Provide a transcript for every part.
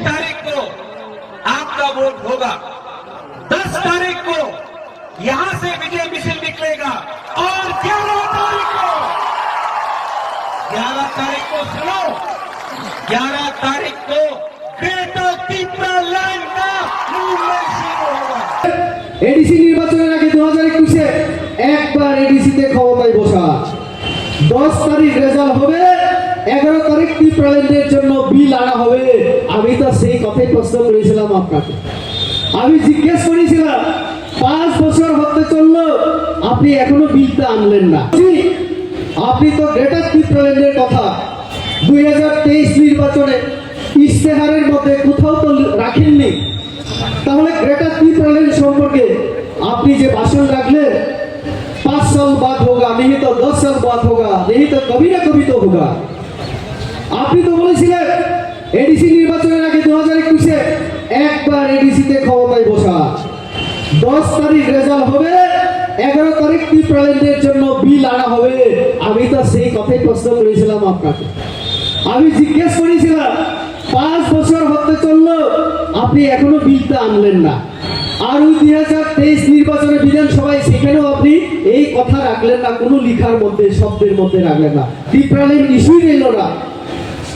तारीख को आपका वोट होगा दस तारीख को यहां से विजय मिशिल निकलेगा और ग्यारह तारीख को ग्यारह तारीख को सुनो ग्यारह तारीख को ग्रेटर टिप्रा लाइन का मूवमेंट शुरू होगा এডিসি নির্বাচনের আগে দু হাজার একুশে একবার এডিসিতে ক্ষমতায় বসা দশ তারিখ রেজাল্ট হবে এগারো তারিখ টিপ্রালেন্ডের জন্য বিল আনা হবে কথাই প্রশ্ন করেছিলাম আপনাকে। আমি জিজ্ঞেস করেছিলাম, পাঁচ বছর হতে চলল, আপনি এখনও বিলটা আনলেন না। আপনি তো গ্রেটার ত্রিপুরাল্যান্ডের কথা, দুই হাজার তেইশ নির্বাচনে ইশতেহারের মধ্যে কোথাও তো রাখেননি। তাহলে গ্রেটার ত্রিপুরাল্যান্ড সম্পর্কে আপনি যে ভাষণ রাখলেন, পাঁচ সাল বাদ হোগা, নিহিত দশ সাল বাদ হোগা, নিহিত কবি না কবি তো হোগা? আপনি তো বলেছিলেন এডিসি নির্বাচনে দশ তারিখ রেজাল্ট হবে, এগারো তারিখ ত্রিপ্রালেন্ডের জন্য বিল আনা হবে। আমি তো সেই কথাই প্রশ্ন করেছিলাম আপনাকে। আমি জিজ্ঞেস করেছিলাম, পাঁচ বছর হতে চলল, আপনি এখনও বিলটা আনলেন না। আর ওই দুই হাজার তেইশ নির্বাচনে বিধানসভায় সেখানেও আপনি এই কথা রাখলেন না, কোনো লিখার মধ্যে, শব্দের মধ্যে রাখলেন না। ত্রিপ্রালেন্ড ইস্যুই রইল না।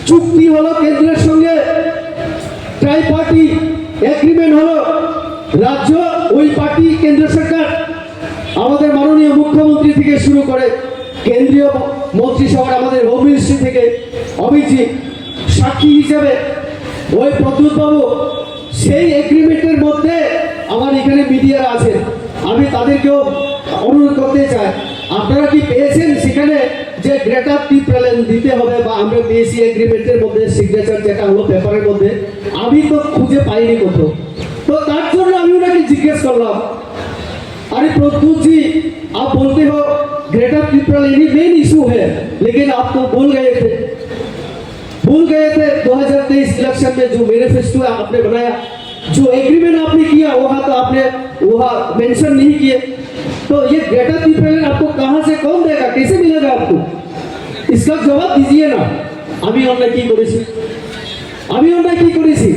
চুক্তি হলো কেন্দ্রের সঙ্গে ট্রাই পার্টি এগ্রিমেন্ট হলো। রাজ্য, ওই পার্টি কেন্দ্র সরকার, আমাদের মাননীয় মুখ্যমন্ত্রী থেকে শুরু করে কেন্দ্রীয় মন্ত্রিসভার আমাদের হোম থেকে অভিজিৎ সাক্ষী হিসেবে ওই প্রদ্যুৎ বাবু সেই এগ্রিমেন্টের মধ্যে আমার এখানে মিডিয়ারা আছেন। আমি তাদেরকেও অনুরোধ করতে চাই, আপনারা কি পেয়েছেন সেখানে যে গ্রেটার ত্রিপ্রালেন দিতে হবে বা আমরা পেয়েছি এগ্রিমেন্টের মধ্যে সিগনেচার যেটা হলো পেপারের মধ্যে? আমি তো খুঁজে পাইনি কোথাও। তো তার জন্য ওনাকে জিজ্ঞেস করলাম अरे प्रद्युत जी आप बोलते हो greater triple any main issue है लेकिन आप तो भूल गए थे भूल गए थे 2023 इलेक्शन में जो मैनिफेस्टो आपने बनाया जो एग्रीमेंट आपने किया वहाँ तो आपने वहाँ मेंशन नहीं किए तो ये ग्रेटर ट्रिपल आपको कहाँ से कौन देगा कैसे मिलेगा आपको इसका जवाब दीजिए ना আমি অন্যায় কি করেছি আমি অন্যায় কি করেছি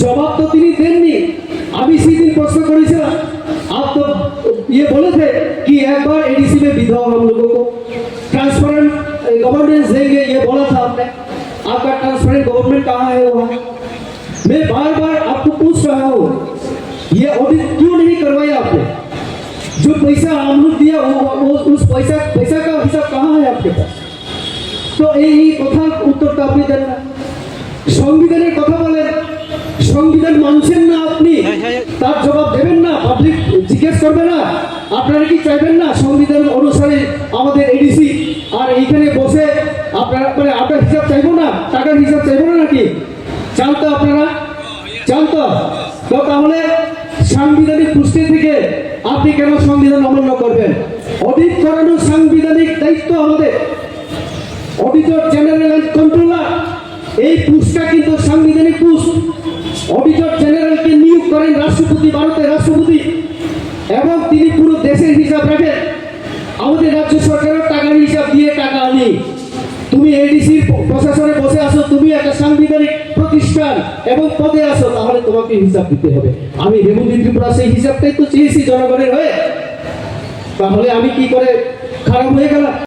জবাব তো তিনি দেননি আমি সেদিন প্রশ্ন করেছিলাম आप तो ये बोले थे कि एक बार एडीसी में विधवा हम लोगों को ट्रांसपेरेंट गवर्नेंस देंगे ये बोला था आपने आपका ट्रांसपेरेंट गवर्नमेंट कहाँ है वहाँ मैं बार बार आपको पूछ रहा हूँ ये ऑडिट क्यों नहीं करवाया आपने जो पैसा हम लोग दिया वो, वो उस पैसा पैसा का हिसाब कहाँ है आपके पास তো এই এই কথার উত্তরটা আপনি দেন না সংবিধানের কথা বলেন সংবিধান মানছেন না আপনি তার জবাব দেবেন না পাবলিক জিজ্ঞেস করবে না আপনারা কি চাইবেন না সংবিধান অনুসারে আমাদের এডিসি আর এইখানে বসে আপনারা মানে আপনার হিসাব চাইব না টাকার হিসাব চাইব না নাকি? চান তো আপনারা চান তো। তো তাহলে সাংবিধানিক পুষ্টি থেকে আপনি কেন সংবিধান অমান্য করবেন? অডিট করানো সাংবিধানিক দায়িত্ব আমাদের। অডিটর জেনারেল কন্ট্রোলার এই পুস্টটা কিন্তু অডিটর জেনারেলকে নিয়োগ করেন রাষ্ট্রপতি, ভারতের রাষ্ট্রপতি, এবং তিনি পুরো দেশের হিসাব রাখেন। আমাদের রাজ্য সরকারের টাকার হিসাব দিয়ে টাকা আনি। তুমি এডিসি প্রশাসনে বসে আসো তুমি একটা সাংবিধানিক প্রতিষ্ঠান, এবং পদে আসো তাহলে তোমাকে হিসাব দিতে হবে। আমি রেবতী ত্রিপুরা সেই হিসাবটাই তো চেয়েছি জনগণের হয়ে। তাহলে আমি কি করে খারাপ হয়ে গেলাম?